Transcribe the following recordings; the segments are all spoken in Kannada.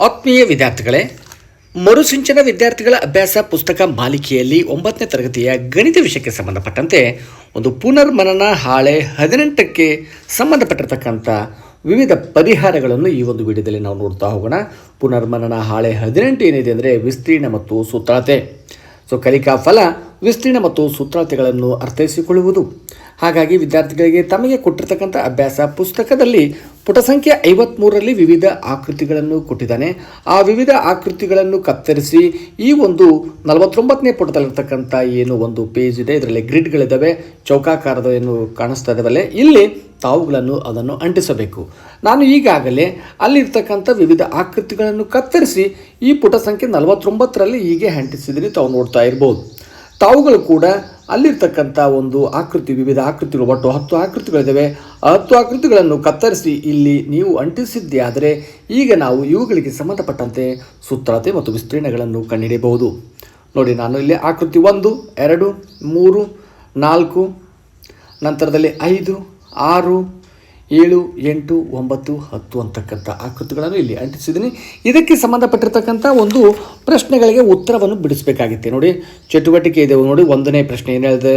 ಆತ್ಮೀಯ ವಿದ್ಯಾರ್ಥಿಗಳೇ, ಮರುಸಿಂಚನ ವಿದ್ಯಾರ್ಥಿಗಳ ಅಭ್ಯಾಸ ಪುಸ್ತಕ ಮಾಲಿಕೆಯಲ್ಲಿ ಒಂಬತ್ತನೇ ತರಗತಿಯ ಗಣಿತ ವಿಷಯಕ್ಕೆ ಸಂಬಂಧಪಟ್ಟಂತೆ ಒಂದು ಪುನರ್ಮನನ ಹಾಳೆ ಹದಿನೆಂಟಕ್ಕೆ ಸಂಬಂಧಪಟ್ಟಿರ್ತಕ್ಕಂಥ ವಿವಿಧ ಪರಿಹಾರಗಳನ್ನು ಈ ಒಂದು ವಿಡಿಯೋದಲ್ಲಿ ನಾವು ನೋಡ್ತಾ ಹೋಗೋಣ. ಪುನರ್ಮನನ ಹಾಳೆ ಹದಿನೆಂಟು ಏನಿದೆ ಅಂದರೆ ವಿಸ್ತೀರ್ಣ ಮತ್ತು ಸೂತ್ರತೆ. ಸೊ ಕಲಿಕಾ ಫಲ ವಿಸ್ತೀರ್ಣ ಮತ್ತು ಸೂತ್ರಾತಿಗಳನ್ನು ಅರ್ಥೈಸಿಕೊಳ್ಳುವುದು. ಹಾಗಾಗಿ ವಿದ್ಯಾರ್ಥಿಗಳಿಗೆ ತಮಗೆ ಕೊಟ್ಟಿರ್ತಕ್ಕಂಥ ಅಭ್ಯಾಸ ಪುಸ್ತಕದಲ್ಲಿ ಪುಟ ಸಂಖ್ಯೆ ಐವತ್ತ್ಮೂರರಲ್ಲಿ ವಿವಿಧ ಆಕೃತಿಗಳನ್ನು ಕೊಟ್ಟಿದ್ದಾನೆ. ಆ ವಿವಿಧ ಆಕೃತಿಗಳನ್ನು ಕತ್ತರಿಸಿ ಈ ಒಂದು ನಲವತ್ತೊಂಬತ್ತನೇ ಪುಟದಲ್ಲಿರ್ತಕ್ಕಂಥ ಏನು ಒಂದು ಪೇಜ್ ಇದೆ, ಇದರಲ್ಲಿ ಗ್ರಿಡ್ಗಳಿದ್ದಾವೆ ಚೌಕಾಕಾರದ ಏನು ಕಾಣಿಸ್ತಾ ಇದ್ದಾವಲ್ಲ ಇಲ್ಲಿ ತಾವುಗಳನ್ನು ಅದನ್ನು ಅಂಟಿಸಬೇಕು. ನಾನು ಈಗಾಗಲೇ ಅಲ್ಲಿರ್ತಕ್ಕಂಥ ವಿವಿಧ ಆಕೃತಿಗಳನ್ನು ಕತ್ತರಿಸಿ ಈ ಪುಟ ಸಂಖ್ಯೆ ನಲವತ್ತೊಂಬತ್ತರಲ್ಲಿ ಹೀಗೆ ಅಂಟಿಸಿದ್ದೀನಿ ತಾವು ನೋಡ್ತಾ ಇರ್ಬೋದು. ತಾವುಗಳು ಕೂಡ ಅಲ್ಲಿರ್ತಕ್ಕಂಥ ಒಂದು ಆಕೃತಿ, ವಿವಿಧ ಆಕೃತಿಗಳು, ಒಟ್ಟು ಹತ್ತು ಆಕೃತಿಗಳಿದ್ದಾವೆ ಆ ಹತ್ತು ಆಕೃತಿಗಳನ್ನು ಕತ್ತರಿಸಿ ಇಲ್ಲಿ ನೀವು ಅಂಟಿಸಿದ್ದೇ ಆದರೆ ಈಗ ನಾವು ಇವುಗಳಿಗೆ ಸಂಬಂಧಪಟ್ಟಂತೆ ಸುತ್ತಳತೆ ಮತ್ತು ವಿಸ್ತೀರ್ಣಗಳನ್ನು ಕಂಡುಹಿಡಿಯಬಹುದು ನೋಡಿ, ನಾನು ಇಲ್ಲಿ ಆಕೃತಿ ಒಂದು, ಎರಡು, ಮೂರು, ನಾಲ್ಕು, ನಂತರದಲ್ಲಿ ಐದು, ಆರು ಏಳು, ಎಂಟು, ಒಂಬತ್ತು, ಹತ್ತು ಅಂತಕ್ಕಂಥ ಆಕೃತಿಗಳನ್ನು ಇಲ್ಲಿ ಅಂಟಿಸಿದ್ದೀನಿ. ಇದಕ್ಕೆ ಸಂಬಂಧಪಟ್ಟಿರ್ತಕ್ಕಂಥ ಒಂದು ಪ್ರಶ್ನೆಗಳಿಗೆ ಉತ್ತರವನ್ನು ಬಿಡಿಸಬೇಕಾಗಿತ್ತು. ನೋಡಿ, ಚಟುವಟಿಕೆ ಇದೆ ನೋಡಿ, ಒಂದನೇ ಪ್ರಶ್ನೆ ಏನು ಹೇಳಿದೆ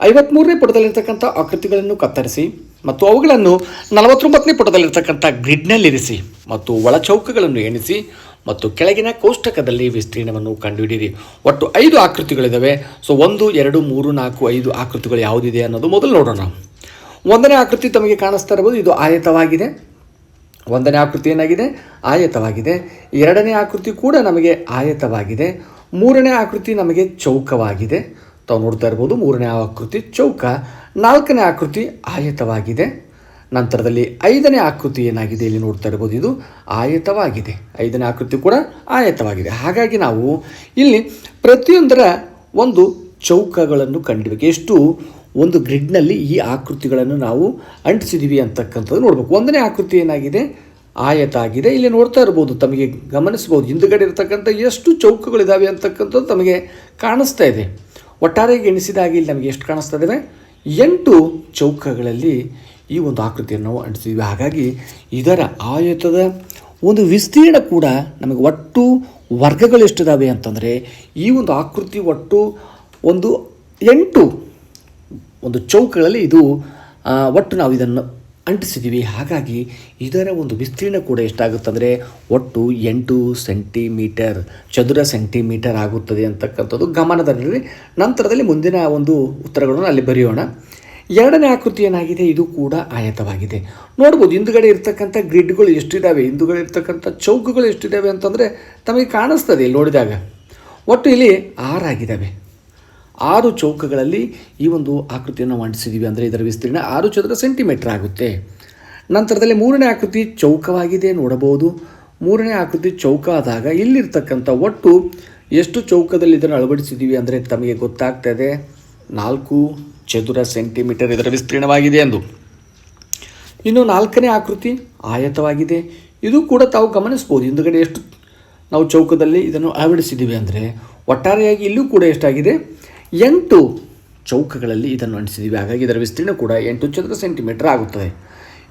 ಐವತ್ಮೂರನೇ ಪುಟದಲ್ಲಿರ್ತಕ್ಕಂಥ ಆಕೃತಿಗಳನ್ನು ಕತ್ತರಿಸಿ ಮತ್ತು ಅವುಗಳನ್ನು ನಲವತ್ತೊಂಬತ್ತನೇ ಪುಟದಲ್ಲಿರ್ತಕ್ಕಂಥ ಗ್ರಿಡ್ನಲ್ಲಿರಿಸಿ ಮತ್ತು ಒಳಚೌಕಗಳನ್ನು ಎಣಿಸಿ ಮತ್ತು ಕೆಳಗಿನ ಕೋಷ್ಟಕದಲ್ಲಿ ವಿಸ್ತೀರ್ಣವನ್ನು ಕಂಡುಹಿಡಿಯಿರಿ. ಒಟ್ಟು ಐದು ಆಕೃತಿಗಳಿದ್ದಾವೆ ಸೊ, ಒಂದು, ಎರಡು, ಮೂರು, ನಾಲ್ಕು, ಐದು ಆಕೃತಿಗಳು ಯಾವುದಿದೆ ಅನ್ನೋದು ಮೊದಲು ನೋಡೋಣ. ಒಂದನೇ ಆಕೃತಿ ತಮಗೆ ಕಾಣಿಸ್ತಾ ಇರ್ಬೋದು, ಇದು ಆಯತವಾಗಿದೆ. ಒಂದನೇ ಆಕೃತಿ ಏನಾಗಿದೆ? ಆಯತವಾಗಿದೆ. ಎರಡನೇ ಆಕೃತಿ ಕೂಡ ನಮಗೆ ಆಯತವಾಗಿದೆ. ಮೂರನೇ ಆಕೃತಿ ನಮಗೆ ಚೌಕವಾಗಿದೆ. ತಾವು ನೋಡ್ತಾ ಇರ್ಬೋದು, ಮೂರನೇ ಆಕೃತಿ ಚೌಕ, ನಾಲ್ಕನೇ ಆಕೃತಿ ಆಯತವಾಗಿದೆ. ನಂತರದಲ್ಲಿ ಐದನೇ ಆಕೃತಿ ಏನಾಗಿದೆ ಇಲ್ಲಿ ನೋಡ್ತಾ ಇರ್ಬೋದು, ಇದು ಆಯತವಾಗಿದೆ. ಐದನೇ ಆಕೃತಿ ಕೂಡ ಆಯತವಾಗಿದೆ. ಹಾಗಾಗಿ ನಾವು ಇಲ್ಲಿ ಪ್ರತಿಯೊಂದರ ಒಂದು ಚೌಕಗಳನ್ನು ಕಂಡಿಬೇಕು ಎಷ್ಟು? ಒಂದು ಗ್ರಿಡ್ನಲ್ಲಿ ಈ ಆಕೃತಿಗಳನ್ನು ನಾವು ಅಂಟಿಸಿದ್ದೀವಿ ಅಂತಕ್ಕಂಥದ್ದು ನೋಡಬೇಕು. ಒಂದನೇ ಆಕೃತಿ ಏನಾಗಿದೆ? ಆಯತ ಆಗಿದೆ ಇಲ್ಲಿ ನೋಡ್ತಾ ಇರ್ಬೋದು, ತಮಗೆ ಗಮನಿಸ್ಬೋದು ಹಿಂದುಗಡೆ ಇರತಕ್ಕಂಥ ಎಷ್ಟು ಚೌಕಗಳಿದ್ದಾವೆ ಅಂತಕ್ಕಂಥದ್ದು ತಮಗೆ ಕಾಣಿಸ್ತಾ ಇದೆ. ಒಟ್ಟಾರೆ ಎಣಿಸಿದಾಗ ಇಲ್ಲಿ ನಮಗೆ ಎಷ್ಟು ಕಾಣಿಸ್ತಾ ಇದ್ದಾವೆ ಎಂಟು ಚೌಕಗಳಲ್ಲಿ ಈ ಒಂದು ಆಕೃತಿಯನ್ನು ನಾವು ಅಂಟಿಸಿದ್ವಿ. ಹಾಗಾಗಿ ಇದರ ಆಯತದ ಒಂದು ವಿಸ್ತೀರ್ಣ ಕೂಡ ನಮಗೆ ಒಟ್ಟು ವರ್ಗಗಳು ಎಷ್ಟಿದ್ದಾವೆ ಅಂತಂದರೆ ಈ ಒಂದು ಆಕೃತಿ ಒಟ್ಟು ಒಂದು ಎಂಟು ಒಂದು ಚೌಕಗಳಲ್ಲಿ ಇದು ಒಟ್ಟು ನಾವು ಇದನ್ನು ಅಂಟಿಸಿದ್ದೀವಿ. ಹಾಗಾಗಿ ಇದರ ಒಂದು ವಿಸ್ತೀರ್ಣ ಕೂಡ ಎಷ್ಟಾಗುತ್ತಂದರೆ ಒಟ್ಟು ಎಂಟು ಸೆಂಟಿಮೀಟರ್, ಚದುರ ಸೆಂಟಿಮೀಟರ್ ಆಗುತ್ತದೆ ಅಂತಕ್ಕಂಥದ್ದು ಗಮನದಲ್ಲಿ ನಂತರದಲ್ಲಿ ಮುಂದಿನ ಒಂದು ಉತ್ತರಗಳನ್ನು ಅಲ್ಲಿ ಬರೆಯೋಣ. ಎರಡನೇ ಆಕೃತಿ ಏನಾಗಿದೆ? ಇದು ಕೂಡ ಆಯತವಾಗಿದೆ. ನೋಡ್ಬೋದು, ಹಿಂದುಗಡೆ ಇರ್ತಕ್ಕಂಥ ಗ್ರಿಡ್ಗಳು ಎಷ್ಟಿದ್ದಾವೆ ಹಿಂದುಗಡೆ ಇರ್ತಕ್ಕಂಥ ಚೌಕಗಳು ಎಷ್ಟಿದ್ದಾವೆ ಅಂತಂದರೆ ತಮಗೆ ಕಾಣಿಸ್ತದೆ ಇಲ್ಲಿ ನೋಡಿದಾಗ. ಒಟ್ಟು ಇಲ್ಲಿ ಆರಾಗಿದ್ದಾವೆ ಆರು ಚೌಕಗಳಲ್ಲಿ ಈ ಒಂದು ಆಕೃತಿಯನ್ನು ಮಂಡಿಸಿದ್ದೀವಿ ಅಂದರೆ ಇದರ ವಿಸ್ತೀರ್ಣ ಆರು ಚದರ ಸೆಂಟಿಮೀಟರ್ ಆಗುತ್ತೆ. ನಂತರದಲ್ಲಿ ಮೂರನೇ ಆಕೃತಿ ಚೌಕವಾಗಿದೆ, ನೋಡಬಹುದು. ಮೂರನೇ ಆಕೃತಿ ಚೌಕ ಆದಾಗ ಇಲ್ಲಿರ್ತಕ್ಕಂಥ ಒಟ್ಟು ಎಷ್ಟು ಚೌಕದಲ್ಲಿ ಇದನ್ನು ಅಳವಡಿಸಿದ್ದೀವಿ ಅಂದರೆ ತಮಗೆ ಇದೆ ನಾಲ್ಕು ಚದುರ ಸೆಂಟಿಮೀಟರ್ ಇದರ ವಿಸ್ತೀರ್ಣವಾಗಿದೆ ಎಂದು. ಇನ್ನು ನಾಲ್ಕನೇ ಆಕೃತಿ ಆಯತವಾಗಿದೆ. ಇದು ಕೂಡ ತಾವು ಗಮನಿಸ್ಬೋದು ಹಿಂದುಗಡೆ ಎಷ್ಟು ನಾವು ಚೌಕದಲ್ಲಿ ಇದನ್ನು ಅಳವಡಿಸಿದ್ದೀವಿ ಅಂದರೆ ಒಟ್ಟಾರೆಯಾಗಿ ಇಲ್ಲೂ ಕೂಡ ಎಷ್ಟಾಗಿದೆ? ಎಂಟು ಚೌಕಗಳಲ್ಲಿ ಇದನ್ನು ಅಂಟಿಸಿದ್ದೀವಿ. ಹಾಗಾಗಿ ಇದರ ವಿಸ್ತೀರ್ಣ ಕೂಡ ಎಂಟು ಚದರ ಸೆಂಟಿಮೀಟರ್ ಆಗುತ್ತದೆ.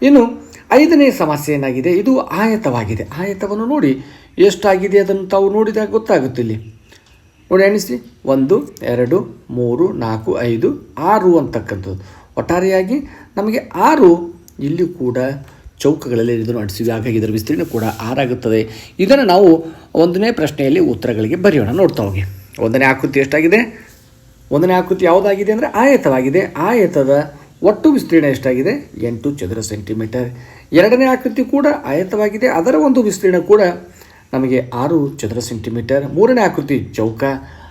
ಇನ್ನು ಐದನೇ ಸಮಸ್ಯೆ ಏನಾಗಿದೆ? ಇದು ಆಯತವಾಗಿದೆ. ಆಯತವನ್ನು ನೋಡಿ ಎಷ್ಟಾಗಿದೆ ಅದನ್ನು ತಾವು ನೋಡಿದಾಗ ಗೊತ್ತಾಗುತ್ತೆ ಇಲ್ಲಿ ನೋಡಿ, ಎಣಿಸಿ. ಒಂದು, ಎರಡು, ಮೂರು, ನಾಲ್ಕು, ಐದು, ಆರು ಅಂತಕ್ಕಂಥದ್ದು. ಒಟ್ಟಾರೆಯಾಗಿ ನಮಗೆ ಆರು ಇಲ್ಲಿ ಕೂಡ ಚೌಕಗಳಲ್ಲಿ ಇದನ್ನು ಅಂಟಿಸಿವಿ ಹಾಗಾಗಿ ಇದರ ವಿಸ್ತೀರ್ಣ ಕೂಡ ಆರಾಗುತ್ತದೆ. ಇದನ್ನು ನಾವು ಒಂದನೇ ಪ್ರಶ್ನೆಯಲ್ಲಿ ಉತ್ತರಗಳಿಗೆ ಬರೆಯೋಣ. ನೋಡ್ತಾ ಹೋಗಿ. ಒಂದನೇ ಆಕೃತಿ ಎಷ್ಟಾಗಿದೆ? ಒಂದನೇ ಆಕೃತಿ ಯಾವುದಾಗಿದೆ ಅಂದರೆ ಆಯತವಾಗಿದೆ. ಆಯತದ ಒಟ್ಟು ವಿಸ್ತೀರ್ಣ ಎಷ್ಟಾಗಿದೆ? ಎಂಟು ಚದರ ಸೆಂಟಿಮೀಟರ್. ಎರಡನೇ ಆಕೃತಿ ಕೂಡ ಆಯತವಾಗಿದೆ. ಅದರ ಒಂದು ವಿಸ್ತೀರ್ಣ ಕೂಡ ನಮಗೆ ಆರು ಚದರ ಸೆಂಟಿಮೀಟರ್. ಮೂರನೇ ಆಕೃತಿ ಚೌಕ.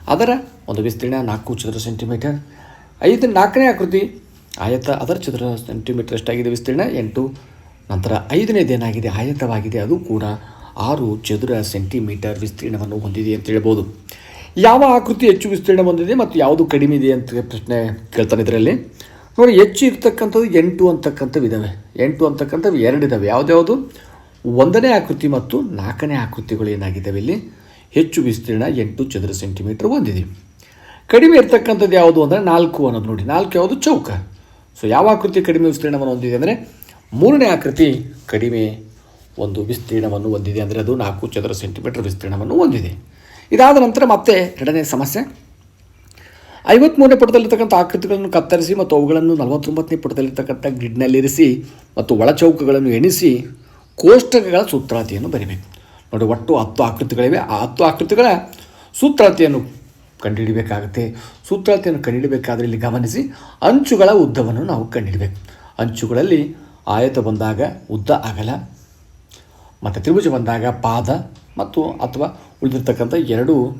ಅದರ ಒಂದು ವಿಸ್ತೀರ್ಣ ನಾಲ್ಕು ಚದರ ಸೆಂಟಿಮೀಟರ್. ಐದು, ನಾಲ್ಕನೇ ಆಕೃತಿ ಆಯತ. ಅದರ ಚದರ ಸೆಂಟಿಮೀಟರ್ ಎಷ್ಟಾಗಿದೆ? ವಿಸ್ತೀರ್ಣ ಎಂಟು. ನಂತರ ಐದನೇದೇನಾಗಿದೆ ಆಯತವಾಗಿದೆ. ಅದು ಕೂಡ ಆರು ಚದರ ಸೆಂಟಿಮೀಟರ್ ವಿಸ್ತೀರ್ಣವನ್ನು ಹೊಂದಿದೆ ಅಂತ ಹೇಳ್ಬೋದು. ಯಾವ ಆಕೃತಿ ಹೆಚ್ಚು ವಿಸ್ತೀರ್ಣ ಹೊಂದಿದೆ ಮತ್ತು ಯಾವುದು ಕಡಿಮೆ ಇದೆ ಅಂತ ಪ್ರಶ್ನೆ ಕೇಳ್ತಾನೆ ಇದರಲ್ಲಿ. ನೋಡಿ, ಹೆಚ್ಚು ಇರ್ತಕ್ಕಂಥದ್ದು ಎಂಟು ಅಂತಕ್ಕಂಥವು ಇದ್ದಾವೆ ಎಂಟು ಅಂತಕ್ಕಂಥವು ಎರಡಿದ್ದಾವೆ ಯಾವುದ್ಯಾವುದು ಒಂದನೇ ಆಕೃತಿ ಮತ್ತು ನಾಲ್ಕನೇ ಆಕೃತಿಗಳು ಏನಾಗಿದ್ದಾವೆ ಇಲ್ಲಿ? ಹೆಚ್ಚು ವಿಸ್ತೀರ್ಣ ಎಂಟು ಚದರ ಸೆಂಟಿಮೀಟರ್ ಹೊಂದಿದೆ. ಕಡಿಮೆ ಇರ್ತಕ್ಕಂಥದ್ದು ಯಾವುದು ಅಂದರೆ ನಾಲ್ಕು ಅನ್ನೋದು ನೋಡಿ. ನಾಲ್ಕು ಯಾವುದು? ಚೌಕ. ಸೊ ಯಾವ ಆಕೃತಿ ಕಡಿಮೆ ವಿಸ್ತೀರ್ಣವನ್ನು ಹೊಂದಿದೆ ಅಂದರೆ ಮೂರನೇ ಆಕೃತಿ ಕಡಿಮೆ ಒಂದು ವಿಸ್ತೀರ್ಣವನ್ನು ಹೊಂದಿದೆ ಅಂದರೆ ಅದು ನಾಲ್ಕು ಚದರ ಸೆಂಟಿಮೀಟರ್ ವಿಸ್ತೀರ್ಣವನ್ನು ಹೊಂದಿದೆ. ಇದಾದ ನಂತರ ಮತ್ತೆ ಎರಡನೇ ಸಮಸ್ಯೆ. ಐವತ್ತ್ಮೂರನೇ ಪುಟದಲ್ಲಿರ್ತಕ್ಕಂಥ ಆಕೃತಿಗಳನ್ನು ಕತ್ತರಿಸಿ ಮತ್ತು ಅವುಗಳನ್ನು ನಲವತ್ತೊಂಬತ್ತನೇ ಪುಟದಲ್ಲಿರ್ತಕ್ಕಂಥ ಗ್ರಿಡ್ನಲ್ಲಿರಿಸಿ ಮತ್ತು ಒಳಚೌಕಗಳನ್ನು ಎಣಿಸಿ ಕೋಷ್ಟಕಗಳ ಸೂತ್ರಾತಿಯನ್ನು ಬರಿಬೇಕು. ನೋಡಿ, ಒಟ್ಟು ಹತ್ತು ಆಕೃತಿಗಳಿವೆ. ಆ ಹತ್ತು ಆಕೃತಿಗಳ ಸೂತ್ರಾತಿಯನ್ನು ಕಂಡುಹಿಡಬೇಕಾಗುತ್ತೆ. ಸೂತ್ರಾತಿಯನ್ನು ಕಂಡುಹಿಡಬೇಕಾದ್ರೆ ಇಲ್ಲಿ ಗಮನಿಸಿ ಅಂಚುಗಳ ಉದ್ದವನ್ನು ನಾವು ಕಂಡುಹಿಡಬೇಕು. ಅಂಚುಗಳಲ್ಲಿ ಆಯತ ಬಂದಾಗ ಉದ್ದ ಅಗಲ, ಮತ್ತು ತ್ರಿಭುಜ ಬಂದಾಗ ಪಾದ ಮತ್ತು ಅಥವಾ ಉಳಿದಿರ್ತಕ್ಕಂಥ ಎರಡು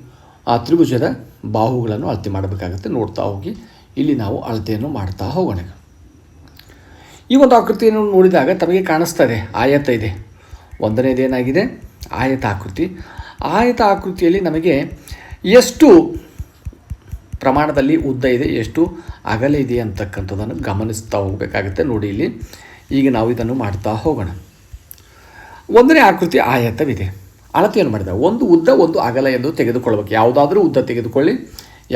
ಆ ತ್ರಿಭುಜದ ಬಾಹುಗಳನ್ನು ಅಳತೆ ಮಾಡಬೇಕಾಗುತ್ತೆ. ನೋಡ್ತಾ ಹೋಗಿ. ಇಲ್ಲಿ ನಾವು ಅಳತೆಯನ್ನು ಮಾಡ್ತಾ ಹೋಗೋಣ. ಈ ಒಂದು ಆಕೃತಿಯನ್ನು ನೋಡಿದಾಗ ತಮಗೆ ಕಾಣಿಸ್ತದೆ. ಆಯತ ಇದೆ. ಒಂದನೇದೇನಾಗಿದೆ ಆಯತ ಆಕೃತಿ. ಆಯತ ಆಕೃತಿಯಲ್ಲಿ ನಮಗೆ ಎಷ್ಟು ಪ್ರಮಾಣದಲ್ಲಿ ಉದ್ದ ಇದೆ, ಎಷ್ಟು ಅಗಲ ಇದೆ ಅಂತಕ್ಕಂಥದ್ದನ್ನು ಗಮನಿಸ್ತಾ ಹೋಗಬೇಕಾಗುತ್ತೆ. ನೋಡಿ ಇಲ್ಲಿ. ಈಗ ನಾವು ಇದನ್ನು ಮಾಡ್ತಾ ಹೋಗೋಣ. ಒಂದನೇ ಆಕೃತಿ ಆಯತವಿದೆ. ಅಳತೆಯನ್ನು ಮಾಡಿದ. ಒಂದು ಉದ್ದ, ಒಂದು ಅಗಲ ಎಂದು ತೆಗೆದುಕೊಳ್ಬೇಕು ಯಾವುದಾದ್ರೂ ಉದ್ದ ತೆಗೆದುಕೊಳ್ಳಿ,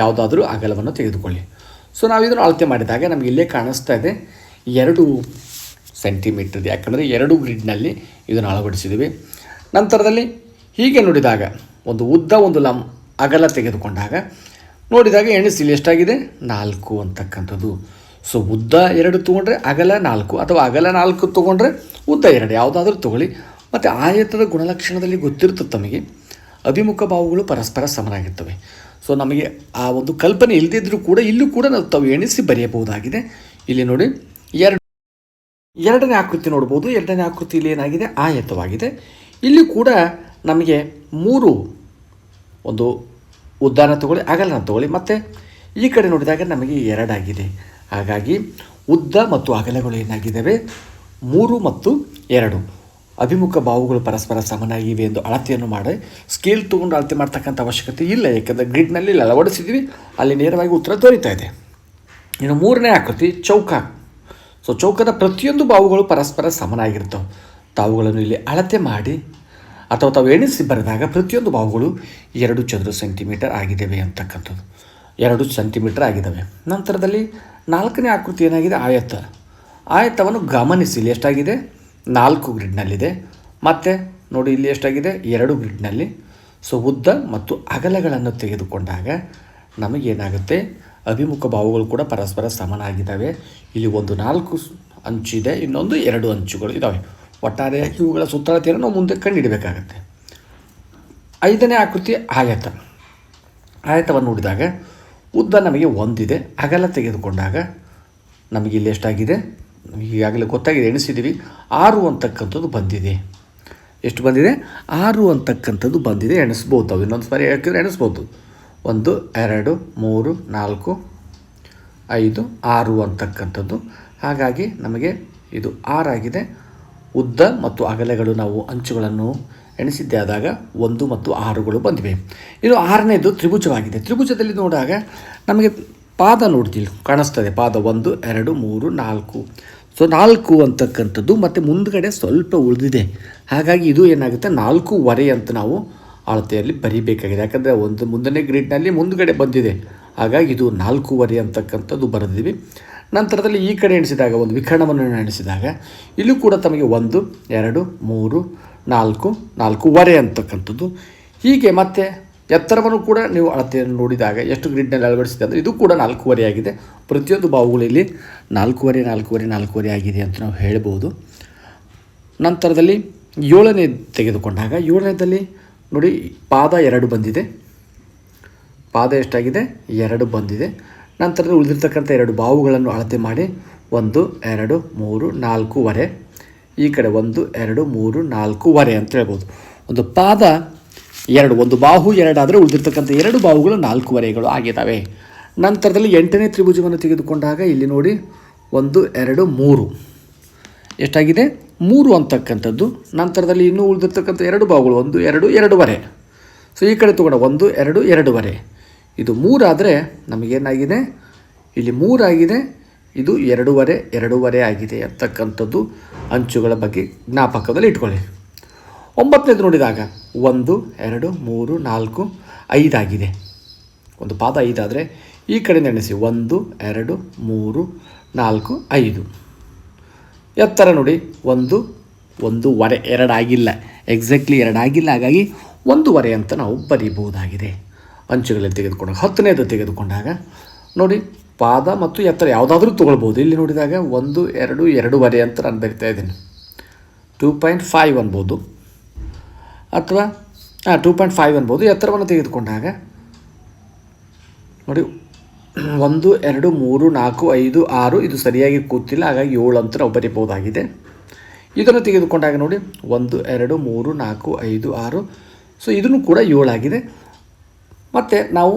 ಯಾವುದಾದ್ರೂ ಅಗಲವನ್ನು ತೆಗೆದುಕೊಳ್ಳಿ. ಸೊ ನಾವು ಇದನ್ನು ಅಳತೆ ಮಾಡಿದಾಗ ನಮಗೆ ಇಲ್ಲೇ ಕಾಣಿಸ್ತಾ ಇದೆ, ಎರಡು ಸೆಂಟಿಮೀಟರ್, ಯಾಕಂದರೆ ಎರಡು ಗ್ರಿಡ್ನಲ್ಲಿ ಇದನ್ನು ಅಳವಡಿಸಿದ್ವಿ ನಂತರದಲ್ಲಿ ಹೀಗೆ ನೋಡಿದಾಗ, ಒಂದು ಉದ್ದ, ಒಂದು ಲಂ ಅಗಲ ತೆಗೆದುಕೊಂಡಾಗ, ನೋಡಿದಾಗ ಎಣಿಸಿಲಿ ಎಷ್ಟಾಗಿದೆ? ನಾಲ್ಕು ಅಂತಕ್ಕಂಥದ್ದು. ಸೊ ಉದ್ದ ಎರಡು ತೊಗೊಂಡ್ರೆ ಅಗಲ ನಾಲ್ಕು, ಅಥವಾ ಅಗಲ ನಾಲ್ಕು ತೊಗೊಂಡ್ರೆ ಉದ್ದ ಎರಡು. ಯಾವುದಾದ್ರೂ ತೊಗೊಳ್ಳಿ. ಮತ್ತು ಆಯತದ ಗುಣಲಕ್ಷಣದಲ್ಲಿ ಗೊತ್ತಿರುತ್ತೆ ತಮಗೆ. ಅಭಿಮುಖ ಭಾವಗಳು ಪರಸ್ಪರ ಸಮನಾಗಿರ್ತವೆ. ಸೊ ನಮಗೆ ಆ ಒಂದು ಕಲ್ಪನೆ ಇಲ್ಲದಿದ್ದರೂ ಕೂಡ ಇಲ್ಲೂ ಕೂಡ ನಾವು ತಾವು ಎಣಿಸಿ ಬರೆಯಬಹುದಾಗಿದೆ. ಇಲ್ಲಿ ನೋಡಿ, ಎರಡು ಎರಡನೇ ಆಕೃತಿ ನೋಡ್ಬೋದು. ಎರಡನೇ ಆಕೃತಿಯಲ್ಲಿ ಏನಾಗಿದೆ? ಆಯತವಾಗಿದೆ. ಇಲ್ಲಿ ಕೂಡ ನಮಗೆ ಮೂರು ಒಂದು ಉದ್ದಾನ ತಗೊಳ್ಳಿ, ಅಗಲನ ತಗೊಳ್ಳಿ. ಮತ್ತು ಈ ಕಡೆ ನೋಡಿದಾಗ ನಮಗೆ ಎರಡಾಗಿದೆ. ಹಾಗಾಗಿ ಉದ್ದ ಮತ್ತು ಅಗಲಗಳು ಏನಾಗಿದ್ದಾವೆ? ಮೂರು ಮತ್ತು ಎರಡು. ಅಭಿಮುಖ ಬಾಹುಗಳು ಪರಸ್ಪರ ಸಮನಾಗಿವೆ ಎಂದು ಅಳತೆಯನ್ನು ಮಾಡಿ ಸ್ಕೇಲ್ ತೊಗೊಂಡು ಅಳತೆ ಮಾಡ್ತಕ್ಕಂಥ ಅವಶ್ಯಕತೆ ಇಲ್ಲ ಯಾಕಂದರೆ ಗ್ರಿಡ್ನಲ್ಲಿ ಅಳವಡಿಸಿದ್ವಿ ಅಲ್ಲಿ ನೇರವಾಗಿ ಉತ್ತರ ದೊರೀತಾ ಇದೆ. ಇನ್ನು ಮೂರನೇ ಆಕೃತಿ, ಚೌಕ. ಸೊ ಚೌಕದ ಪ್ರತಿಯೊಂದು ಬಾವುಗಳು ಪರಸ್ಪರ ಸಮನಾಗಿರ್ತವೆ ತಾವುಗಳನ್ನು ಇಲ್ಲಿ ಅಳತೆ ಮಾಡಿ, ಅಥವಾ ತಾವು ಎಣಿಸಿ ಬರೆದಾಗ ಪ್ರತಿಯೊಂದು ಬಾವುಗಳು ಎರಡು ಚದುರ ಸೆಂಟಿಮೀಟರ್ ಆಗಿದ್ದಾವೆ ಅಂತಕ್ಕಂಥದ್ದು. ಎರಡು ಸೆಂಟಿಮೀಟರ್ ಆಗಿದ್ದಾವೆ. ನಂತರದಲ್ಲಿ ನಾಲ್ಕನೇ ಆಕೃತಿ ಏನಾಗಿದೆ? ಆಯತ. ಆಯತವನ್ನು ಗಮನಿಸಿ, ಇಲ್ಲಿ ಎಷ್ಟಾಗಿದೆ? ನಾಲ್ಕು ಗ್ರಿಡ್ನಲ್ಲಿದೆ. ಮತ್ತು ನೋಡಿ ಇಲ್ಲಿ ಎಷ್ಟಾಗಿದೆ? ಎರಡು ಗ್ರಿಡ್ನಲ್ಲಿ. ಸೊ, ಉದ್ದ ಮತ್ತು ಅಗಲಗಳನ್ನು ತೆಗೆದುಕೊಂಡಾಗ ನಮಗೇನಾಗುತ್ತೆ? ಅಭಿಮುಖ ಬಾಹುಗಳು ಕೂಡ ಪರಸ್ಪರ ಸಮನಾಗಿದ್ದಾವೆ. ಇಲ್ಲಿ ಒಂದು ನಾಲ್ಕು ಅಂಚು ಇದೆ ಇನ್ನೊಂದು ಎರಡು ಅಂಚುಗಳು ಇದ್ದಾವೆ ಒಟ್ಟಾರೆಯಾಗಿ ಇವುಗಳ ಸುತ್ತಳತೆಯನ್ನು ನಾವು ಮುಂದೆ ಕಂಡುಹಿಡಬೇಕಾಗತ್ತೆ ಐದನೇ ಆಕೃತಿ ಆಯತ. ಆಯತವನ್ನು ನೋಡಿದಾಗ ಉದ್ದ ನಮಗೆ ಒಂದಿದೆ, ಅಗಲ ತೆಗೆದುಕೊಂಡಾಗ ನಮಗೆ ಇಲ್ಲಿ ಎಷ್ಟಾಗಿದೆ? ಈಗಾಗಲೇ ಗೊತ್ತಾಗಿದೆ, ಎಣಿಸಿದ್ದೀವಿ. ಆರು ಅಂತಕ್ಕಂಥದ್ದು ಬಂದಿದೆ. ಎಷ್ಟು ಬಂದಿದೆ? ಆರು ಅಂತಕ್ಕಂಥದ್ದು ಬಂದಿದೆ, ಎಣಿಸ್ಬೋದು ಅವು ಇನ್ನೊಂದು ಸಾರಿ ಹಾಕಿದ್ರೆ ಎಣಿಸ್ಬೋದು. ಒಂದು, ಎರಡು, ಮೂರು, ನಾಲ್ಕು, ಐದು, ಆರು ಅಂತಕ್ಕಂಥದ್ದು. ಹಾಗಾಗಿ ನಮಗೆ ಇದು ಆರಾಗಿದೆ ಉದ್ದ ಮತ್ತು ಅಗಲೆಗಳು ನಾವು ಅಂಚುಗಳನ್ನು ಎಣಿಸಿದ್ದೇ ಆದಾಗ ಒಂದು ಮತ್ತು ಆರುಗಳು ಬಂದಿವೆ. ಇದು ಆರನೇದು ತ್ರಿಭುಜವಾಗಿದೆ. ತ್ರಿಭುಜದಲ್ಲಿ ನೋಡಿದಾಗ ನಮಗೆ ಪಾದ ನೋಡ್ತೀವಿ ಕಾಣಿಸ್ತದೆ. ಪಾದ ಒಂದು, ಎರಡು, ಮೂರು, ನಾಲ್ಕು. ಸೊ ನಾಲ್ಕು ಅಂತಕ್ಕಂಥದ್ದು ಮತ್ತು ಮುಂದ್ಗಡೆ ಸ್ವಲ್ಪ ಉಳಿದಿದೆ. ಹಾಗಾಗಿ ಇದು ಏನಾಗುತ್ತೆ? ನಾಲ್ಕೂವರೆ ಅಂತ ನಾವು ಅಳತೆಯಲ್ಲಿ ಬರೀಬೇಕಾಗಿದೆ. ಯಾಕಂದರೆ ಒಂದು ಮುಂದನೇ ಗ್ರಿಡ್ನಲ್ಲಿ ಮುಂದ್ಗಡೆ ಬಂದಿದೆ. ಹಾಗಾಗಿ ಇದು ನಾಲ್ಕೂವರೆ ಅಂತಕ್ಕಂಥದ್ದು ಬರೆದಿದ್ದೀವಿ. ನಂತರದಲ್ಲಿ ಈ ಕಡೆ ಎಣಿಸಿದಾಗ, ಒಂದು ವಿಕರಣವನ್ನು ಎಣಿಸಿದಾಗ, ಇಲ್ಲೂ ಕೂಡ ತಮಗೆ ಒಂದು, ಎರಡು, ಮೂರು, ನಾಲ್ಕು ನಾಲ್ಕೂವರೆ ಅಂತಕ್ಕಂಥದ್ದು. ಹೀಗೆ ಮತ್ತೆ ಎತ್ತರವನ್ನು ಕೂಡ ನೀವು ಅಳತೆಯನ್ನು ನೋಡಿದಾಗ ಎಷ್ಟು ಗ್ರಿಡ್ನಲ್ಲಿ ಅಳವಡಿಸಿದೆ ಅಂದರೆ ಇದು ಕೂಡ ನಾಲ್ಕೂವರೆ ಆಗಿದೆ. ಪ್ರತಿಯೊಂದು ಬಾವುಗಳಲ್ಲಿ ನಾಲ್ಕೂವರೆ ನಾಲ್ಕೂವರೆ ನಾಲ್ಕೂವರೆ ಆಗಿದೆ ಅಂತ ನಾವು ಹೇಳ್ಬೋದು. ನಂತರದಲ್ಲಿ ಏಳನೇ ತೆಗೆದುಕೊಂಡಾಗ, ಏಳನೇದಲ್ಲಿ ನೋಡಿ ಪಾದ ಎರಡು ಬಂದಿದೆ. ಪಾದ ಎಷ್ಟಾಗಿದೆ? ಎರಡು ಬಂದಿದೆ. ನಂತರದಲ್ಲಿ ಉಳಿದಿರ್ತಕ್ಕಂಥ ಎರಡು ಬಾವುಗಳನ್ನು ಅಳತೆ ಮಾಡಿ, ಒಂದು, ಎರಡು, ಮೂರು, ನಾಲ್ಕೂವರೆ. ಈ ಕಡೆ ಒಂದು, ಎರಡು, ಮೂರು, ನಾಲ್ಕೂವರೆ ಅಂತ ಹೇಳ್ಬೋದು. ಒಂದು ಪಾದ ಎರಡು ಒಂದು ಬಾಹು, ಎರಡಾದರೆ ಉಳಿದಿರ್ತಕ್ಕಂಥ ಎರಡು ಬಾಹುಗಳು ನಾಲ್ಕೂವರೆಗಳು ಆಗಿದ್ದಾವೆ. ನಂತರದಲ್ಲಿ ಎಂಟನೇ ತ್ರಿಭುಜವನ್ನು ತೆಗೆದುಕೊಂಡಾಗ ಇಲ್ಲಿ ನೋಡಿ, ಒಂದು, ಎರಡು, ಮೂರು. ಎಷ್ಟಾಗಿದೆ? ಮೂರು ಅಂತಕ್ಕಂಥದ್ದು. ನಂತರದಲ್ಲಿ ಇನ್ನೂ ಉಳಿದಿರ್ತಕ್ಕಂಥ ಎರಡು ಬಾಹುಗಳು, ಒಂದು, ಎರಡು, ಎರಡೂವರೆ. ಸೊ ಈ ಕಡೆ ತಗೊಂಡ ಒಂದು, ಎರಡು, ಎರಡೂವರೆ. ಇದು ಮೂರಾದರೆ ನಮಗೇನಾಗಿದೆ? ಇಲ್ಲಿ ಮೂರಾಗಿದೆ, ಇದು ಎರಡೂವರೆ ಎರಡೂವರೆ ಆಗಿದೆ ಅಂತಕ್ಕಂಥದ್ದು ಅಂಚುಗಳ ಬಗ್ಗೆ ಜ್ಞಾಪಕದಲ್ಲಿ ಇಟ್ಕೊಳ್ಳಿ. ಒಂಬತ್ತನೇದು ನೋಡಿದಾಗ ಒಂದು, ಎರಡು, ಮೂರು, ನಾಲ್ಕು, ಐದಾಗಿದೆ. ಒಂದು ಪಾದ ಐದಾದರೆ ಈ ಕಡೆಯಿಂದ ಎಣಿಸಿ ಒಂದು, ಎರಡು, ಮೂರು, ನಾಲ್ಕು, ಐದು. ಎತ್ತರ ನೋಡಿ, ಒಂದು ಒಂದೂವರೆ ಎರಡಾಗಿಲ್ಲ. ಎಕ್ಸಾಕ್ಟ್ಲಿ ಎರಡಾಗಿಲ್ಲ. ಹಾಗಾಗಿ ಒಂದೂವರೆ ಅಂತ ನಾವು ಬರೀಬಹುದಾಗಿದೆ. ಅಂಚುಗಳಲ್ಲಿ ತೆಗೆದುಕೊಂಡಾಗ, ಹತ್ತನೇದು ತೆಗೆದುಕೊಂಡಾಗ, ನೋಡಿ, ಪಾದ ಮತ್ತು ಎತ್ತರ ಯಾವುದಾದ್ರೂ ತೊಗೊಳ್ಬೋದು ಇಲ್ಲಿ ನೋಡಿದಾಗ ಒಂದು, ಎರಡು ಎರಡೂವರೆ ಅಂತ ನಾನು ಬರಿತಾ ಇದ್ದೀನಿ. ಟೂ ಪಾಯಿಂಟ್ ಫೈವ್ ಅನ್ಬೋದು. ಅಥವಾ ಟೂ ಪಾಯಿಂಟ್ ಫೈವ್ ಅನ್ಬೋದು. ಎತ್ತರವನ್ನು ತೆಗೆದುಕೊಂಡಾಗ ನೋಡಿ, ಒಂದು, ಎರಡು, ಮೂರು, ನಾಲ್ಕು, ಐದು, ಆರು, ಇದು ಸರಿಯಾಗಿ ಕೂತಿಲ್ಲ. ಹಾಗಾಗಿ ಏಳು ಅಂತ ನಾವು ಬರಿಬೋದಾಗಿದೆ ಇದನ್ನು ತೆಗೆದುಕೊಂಡಾಗ ನೋಡಿ. ಒಂದು, ಎರಡು, ಮೂರು, ನಾಲ್ಕು, ಐದು, ಆರು. ಸೊ ಇದನ್ನು ಕೂಡ ಏಳಾಗಿದೆ ಮತ್ತು ನಾವು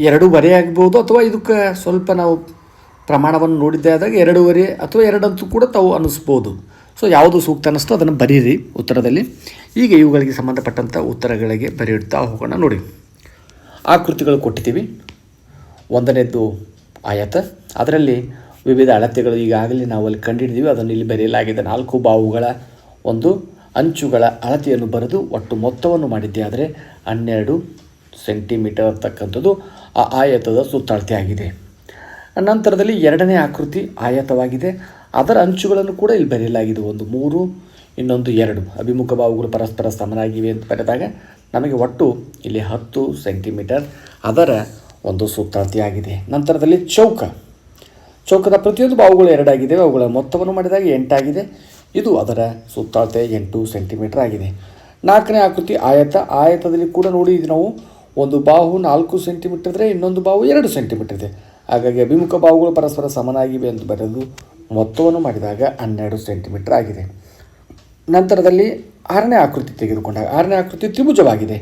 ಎರಡೂವರೆ ಆಗ್ಬೋದು ಅಥವಾ ಇದಕ್ಕೆ ಸ್ವಲ್ಪ ನಾವು ಪ್ರಮಾಣವನ್ನು ನೋಡಿದ್ದೇ ಆದಾಗ ಎರಡೂವರೆ ಅಥವಾ ಎರಡಂತೂ ಕೂಡ ತಾವು ಅನ್ನಿಸ್ಬೋದು ಸೊ ಯಾವುದು ಸೂಕ್ತ ಅನ್ನಿಸ್ತೋ ಅದನ್ನು ಬರೀರಿ ಉತ್ತರದಲ್ಲಿ. ಈಗ ಇವುಗಳಿಗೆ ಸಂಬಂಧಪಟ್ಟಂಥ ಉತ್ತರಗಳಿಗೆ ಬರೆಯುತ್ತಾ ಹೋಗೋಣ ನೋಡಿ. ಆಕೃತಿಗಳು ಕೊಟ್ಟಿದ್ದೀವಿ. ಒಂದನೇದ್ದು ಆಯತ. ಅದರಲ್ಲಿ ವಿವಿಧ ಅಳತೆಗಳು ಈಗಾಗಲೇ ನಾವು ಅಲ್ಲಿ ಕಂಡುಹಿಡಿದೀವಿ ಅದನ್ನು ಇಲ್ಲಿ ಬರೆಯಲಾಗಿದೆ. ನಾಲ್ಕು ಬಾವುಗಳ, ಒಂದು ಅಂಚುಗಳ ಅಳತೆಯನ್ನು ಬರೆದು ಒಟ್ಟು ಮೊತ್ತವನ್ನು ಮಾಡಿದ್ದೆ. ಆದರೆ ಹನ್ನೆರಡು ಸೆಂಟಿಮೀಟರ್ ಅಂತಕ್ಕಂಥದ್ದು ಆ ಆಯತದ ಸುತ್ತಳತೆ ಆಗಿದೆ. ನಂತರದಲ್ಲಿ ಎರಡನೇ ಆಕೃತಿ ಆಯತವಾಗಿದೆ. ಅದರ ಅಂಚುಗಳನ್ನು ಕೂಡ ಇಲ್ಲಿ ಬರೆಯಲಾಗಿದೆ. ಒಂದು ಮೂರು, ಇನ್ನೊಂದು ಎರಡು. ಅಭಿಮುಖ ಬಾವುಗಳು ಪರಸ್ಪರ ಸಮನಾಗಿವೆ ಅಂತ ಬರೆದಾಗ ನಮಗೆ ಒಟ್ಟು ಇಲ್ಲಿ ಹತ್ತು ಸೆಂಟಿಮೀಟರ್ ಅದರ ಒಂದು ಸೂತ್ರಾರ್ಥಿಯಾಗಿದೆ. ನಂತರದಲ್ಲಿ ಚೌಕ. ಚೌಕದ ಪ್ರತಿಯೊಂದು ಬಾವುಗಳು ಎರಡಾಗಿದೆ ಅವುಗಳ ಮೊತ್ತವನ್ನು ಮಾಡಿದಾಗ ಎಂಟಾಗಿದೆ. ಇದು ಅದರ ಸುತ್ತಾಳತೆ ಎಂಟು ಸೆಂಟಿಮೀಟರ್ ಆಗಿದೆ. ನಾಲ್ಕನೇ ಆಕೃತಿ ಆಯತ. ಆಯತದಲ್ಲಿ ಕೂಡ ನೋಡಿ, ಇದು ನಾವು ಒಂದು ಬಾಹು ನಾಲ್ಕು ಸೆಂಟಿಮೀಟರ್ ಇದ್ದರೆ ಇನ್ನೊಂದು ಬಾಹು ಎರಡು ಸೆಂಟಿಮೀಟರ್ ಇದೆ. ಹಾಗಾಗಿ ಅಭಿಮುಖ ಬಾಹುಗಳು ಪರಸ್ಪರ ಸಮನಾಗಿವೆ ಎಂದು ಬರೆದು ಮೊತ್ತವನ್ನು ಮಾಡಿದಾಗ ಹನ್ನೆರಡು ಸೆಂಟಿಮೀಟರ್ ಆಗಿದೆ. ನಂತರದಲ್ಲಿ ಆರನೇ ಆಕೃತಿ ತೆಗೆದುಕೊಂಡಾಗ ಆರನೇ ಆಕೃತಿ ತ್ರಿಭುಜವಾಗಿದೆ.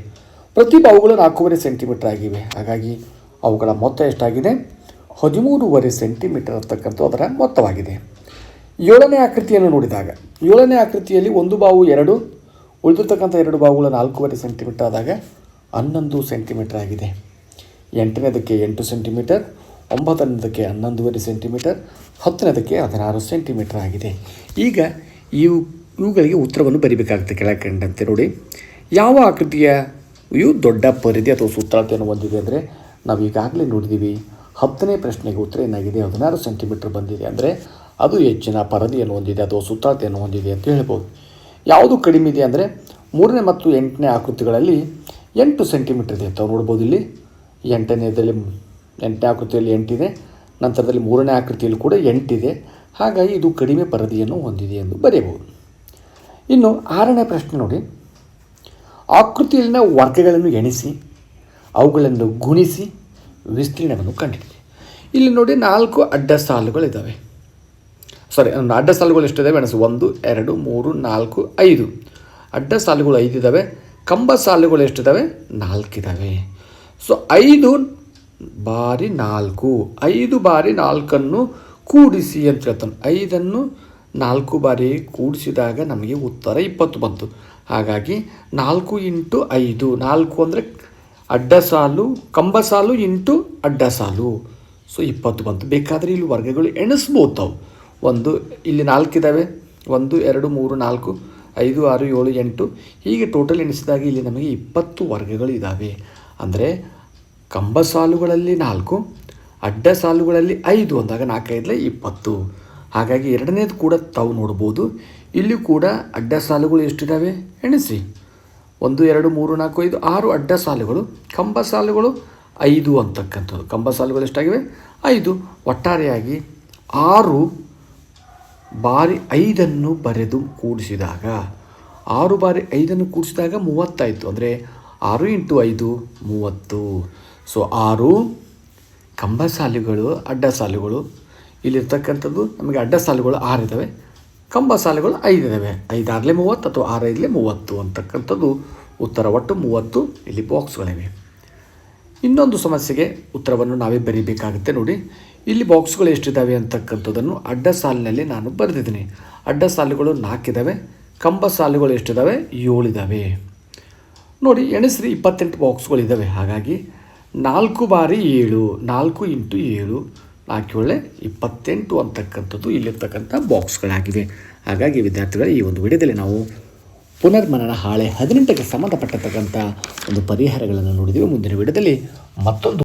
ಪ್ರತಿ ಬಾವುಗಳು ನಾಲ್ಕೂವರೆ ಸೆಂಟಿಮೀಟರ್ ಆಗಿವೆ. ಹಾಗಾಗಿ ಅವುಗಳ ಮೊತ್ತ ಎಷ್ಟಾಗಿದೆ? ಹದಿಮೂರುವರೆ ಸೆಂಟಿಮೀಟರ್ ಅಂತಕ್ಕಂಥ ಅದರ ಮೊತ್ತವಾಗಿದೆ. ಏಳನೇ ಆಕೃತಿಯನ್ನು ನೋಡಿದಾಗ, ಏಳನೇ ಆಕೃತಿಯಲ್ಲಿ ಒಂದು ಬಾವು ಎರಡು, ಉಳಿದಿರ್ತಕ್ಕಂಥ ಎರಡು ಬಾವುಗಳು ನಾಲ್ಕೂವರೆ ಸೆಂಟಿಮೀಟರ್ ಆದಾಗ ಹನ್ನೊಂದು ಸೆಂಟಿಮೀಟರ್ ಆಗಿದೆ. ಎಂಟನೇದಕ್ಕೆ ಎಂಟು ಸೆಂಟಿಮೀಟರ್, ಒಂಬತ್ತನೇದಕ್ಕೆ ಹನ್ನೊಂದುವರೆ ಸೆಂಟಿಮೀಟರ್ ಹತ್ತನೇದಕ್ಕೆ ಹದಿನಾರು ಸೆಂಟಿಮೀಟರ್ ಆಗಿದೆ. ಈಗ ಇವು ಇವುಗಳಿಗೆ ಉತ್ತರವನ್ನು ಬರಿಬೇಕಾಗುತ್ತೆ ಕೆಳಕಂಡಂತೆ ನೋಡಿ. ಯಾವ ಆಕೃತಿಯ ಇವು ದೊಡ್ಡ ಪರಿಧಿ ಅಥವಾ ಸೂತ್ರಾರ್ಥಿಯನ್ನು ಹೊಂದಿದೆ ಅಂದರೆ ನಾವು ಈಗಾಗಲೇ ನೋಡಿದ್ದೀವಿ ಹತ್ತನೇ ಪ್ರಶ್ನೆಗೆ ಉತ್ತರ ಏನಾಗಿದೆ? ಹದಿನಾರು ಸೆಂಟಿಮೀಟರ್ ಬಂದಿದೆ ಅಂದರೆ ಅದು ಹೆಚ್ಚಿನ ಪರದಿಯನ್ನು ಹೊಂದಿದೆ ಅಥವಾ ಸುತ್ತಾತೆಯನ್ನು ಹೊಂದಿದೆ ಅಂತ ಹೇಳ್ಬೋದು. ಯಾವುದು ಕಡಿಮೆ ಇದೆ ಅಂದರೆ ಮೂರನೇ ಮತ್ತು ಎಂಟನೇ ಆಕೃತಿಗಳಲ್ಲಿ ಎಂಟು ಸೆಂಟಿಮೀಟರ್ ಇದೆ ಅಂತ ನೋಡ್ಬೋದು ಇಲ್ಲಿ. ಎಂಟನೇದಲ್ಲಿ ಎಂಟನೇ ಆಕೃತಿಯಲ್ಲಿ ಎಂಟಿದೆ. ನಂತರದಲ್ಲಿ ಮೂರನೇ ಆಕೃತಿಯಲ್ಲಿ ಕೂಡ ಎಂಟಿದೆ. ಹಾಗಾಗಿ ಇದು ಕಡಿಮೆ ಪರದಿಯನ್ನು ಹೊಂದಿದೆ ಎಂದು ಬರೆಯಬಹುದು. ಇನ್ನು ಆರನೇ ಪ್ರಶ್ನೆ ನೋಡಿ. ಆಕೃತಿಯಲ್ಲಿನ ವರ್ಗಗಳನ್ನು ಎಣಿಸಿ, ಅವುಗಳನ್ನು ಗುಣಿಸಿ, ವಿಸ್ತೀರ್ಣವನ್ನು ಕಂಡಿಡಿದೆ ಇಲ್ಲಿ ನೋಡಿ ನಾಲ್ಕು ಅಡ್ಡ ಸಾಲುಗಳಿದ್ದಾವೆ. ಸಾರಿ ಅಡ್ಡ ಸಾಲುಗಳು ಎಷ್ಟಿದ್ದಾವೆ ಮೆಣಸು ಒಂದು, ಎರಡು, ಮೂರು, ನಾಲ್ಕು, ಐದು. ಅಡ್ಡ ಸಾಲುಗಳು ಐದು ಇದ್ದಾವೆ ಕಂಬ ಸಾಲುಗಳು ಎಷ್ಟಿದ್ದಾವೆ? ನಾಲ್ಕಿದ್ದಾವೆ. ಸೊ ಐದು ಬಾರಿ ನಾಲ್ಕು, ಐದು ಬಾರಿ ನಾಲ್ಕನ್ನು ಕೂಡಿಸಿ ಅಂತ ಹೇಳ್ತಾನೆ. ಐದನ್ನು ನಾಲ್ಕು ಬಾರಿ ಕೂಡಿಸಿದಾಗ ನಮಗೆ ಉತ್ತರ ಇಪ್ಪತ್ತು ಬಂತು. ಹಾಗಾಗಿ ನಾಲ್ಕು ಇಂಟು ಐದು, ನಾಲ್ಕು ಅಂದರೆ ಅಡ್ಡ ಸಾಲು, ಕಂಬ ಸಾಲು ಇಂಟು ಅಡ್ಡ ಸಾಲು. ಸೊ, ಇಪ್ಪತ್ತು ಬಂತು. ಬೇಕಾದರೆ ಇಲ್ಲಿ ವರ್ಗಗಳು ಎಣಿಸ್ಬೋದು ತಾವು ಒಂದು, ಇಲ್ಲಿ ನಾಲ್ಕಿದ್ದಾವೆ ಒಂದು, ಎರಡು, ಮೂರು, ನಾಲ್ಕು, ಐದು, ಆರು, ಏಳು, ಎಂಟು. ಹೀಗೆ ಟೋಟಲ್ ಎಣಿಸಿದಾಗ ಇಲ್ಲಿ ನಮಗೆ ಇಪ್ಪತ್ತು ವರ್ಗಗಳು ಇದ್ದಾವೆ ಅಂದರೆ ಕಂಬ ಸಾಲುಗಳಲ್ಲಿ ನಾಲ್ಕು, ಅಡ್ಡ ಸಾಲುಗಳಲ್ಲಿ ಐದು ಅಂದಾಗ ನಾಲ್ಕೈದಲೇ ಇಪ್ಪತ್ತು. ಹಾಗಾಗಿ ಎರಡನೇದು ಕೂಡ ತಾವು ನೋಡ್ಬೋದು. ಇಲ್ಲಿ ಕೂಡ ಅಡ್ಡ ಸಾಲುಗಳು ಎಷ್ಟಿದ್ದಾವೆ ಎಣಿಸಿ. ಒಂದು, ಎರಡು, ಮೂರು, ನಾಲ್ಕು, ಐದು, ಆರು ಅಡ್ಡ ಸಾಲುಗಳು, ಕಂಬ ಸಾಲುಗಳು ಐದು ಅಂತಕ್ಕಂಥದ್ದು. ಕಂಬ ಸಾಲುಗಳು ಎಷ್ಟಾಗಿವೆ? ಐದು. ಒಟ್ಟಾರೆಯಾಗಿ ಆರು ಬಾರಿ ಐದನ್ನು ಬರೆದು ಕೂಡಿಸಿದಾಗ, ಆರು ಬಾರಿ ಐದನ್ನು ಕೂಡಿಸಿದಾಗ ಮೂವತ್ತಾಯಿತು. ಅಂದರೆ ಆರು ಇಂಟು ಐದು, ಮೂವತ್ತು. ಸೊ ಆರು ಕಂಬ ಸಾಲುಗಳು ಅಡ್ಡ ಸಾಲುಗಳು ಇಲ್ಲಿರ್ತಕ್ಕಂಥದ್ದು ನಮಗೆ ಅಡ್ಡ ಸಾಲುಗಳು ಆರು ಇದ್ದಾವೆ ಕಂಬ ಸಾಲುಗಳು ಐದು ಇದ್ದಾವೆ ಐದಾರಲೇ ಮೂವತ್ತು ಅಥವಾ ಆರೈದಲೇ ಮೂವತ್ತು ಅಂತಕ್ಕಂಥದ್ದು ಉತ್ತರ ಒಟ್ಟು ಮೂವತ್ತು ಇಲ್ಲಿ ಬಾಕ್ಸ್ಗಳಿವೆ. ಇನ್ನೊಂದು ಸಮಸ್ಯೆಗೆ ಉತ್ತರವನ್ನು ನಾವೇ ಬರೀಬೇಕಾಗುತ್ತೆ ನೋಡಿ. ಇಲ್ಲಿ ಬಾಕ್ಸ್ಗಳು ಎಷ್ಟಿದ್ದಾವೆ ಅಂತಕ್ಕಂಥದ್ದನ್ನು ಅಡ್ಡ ಸಾಲಿನಲ್ಲಿ ನಾನು ಬರೆದಿದ್ದೀನಿ. ಅಡ್ಡ ಸಾಲುಗಳು ನಾಲ್ಕಿದ್ದಾವೆ ಕಂಬ ಸಾಲುಗಳು ಎಷ್ಟಿದ್ದಾವೆ ಏಳಿದ್ದಾವೆ ನೋಡಿ ಎಣಿಸ್ರಿ ಇಪ್ಪತ್ತೆಂಟು ಬಾಕ್ಸ್ಗಳಿದ್ದಾವೆ ಹಾಗಾಗಿ ನಾಲ್ಕು ಬಾರಿ ಏಳು, ನಾಲ್ಕು ಇಂಟು ಏಳು, ನಾಲ್ಕು ಏಳೆ ಇಪ್ಪತ್ತೆಂಟು ಅಂತಕ್ಕಂಥದ್ದು ಇಲ್ಲಿರ್ತಕ್ಕಂಥ ಬಾಕ್ಸ್ಗಳಾಗಿವೆ. ಹಾಗಾಗಿ ವಿದ್ಯಾರ್ಥಿಗಳ, ಈ ಒಂದು ವಿಡಿಯೋದಲ್ಲಿ ನಾವು ಪುನರ್ಮನನ ಹಾಳೆ ಹದಿನೆಂಟಕ್ಕೆ ಸಂಬಂಧಪಟ್ಟತಕ್ಕಂಥ ಒಂದು ಪರಿಹಾರಗಳನ್ನು ನೋಡಿದ್ದೀವಿ ಮುಂದಿನ ವಿಡಿಯೋದಲ್ಲಿ ಮತ್ತೊಂದು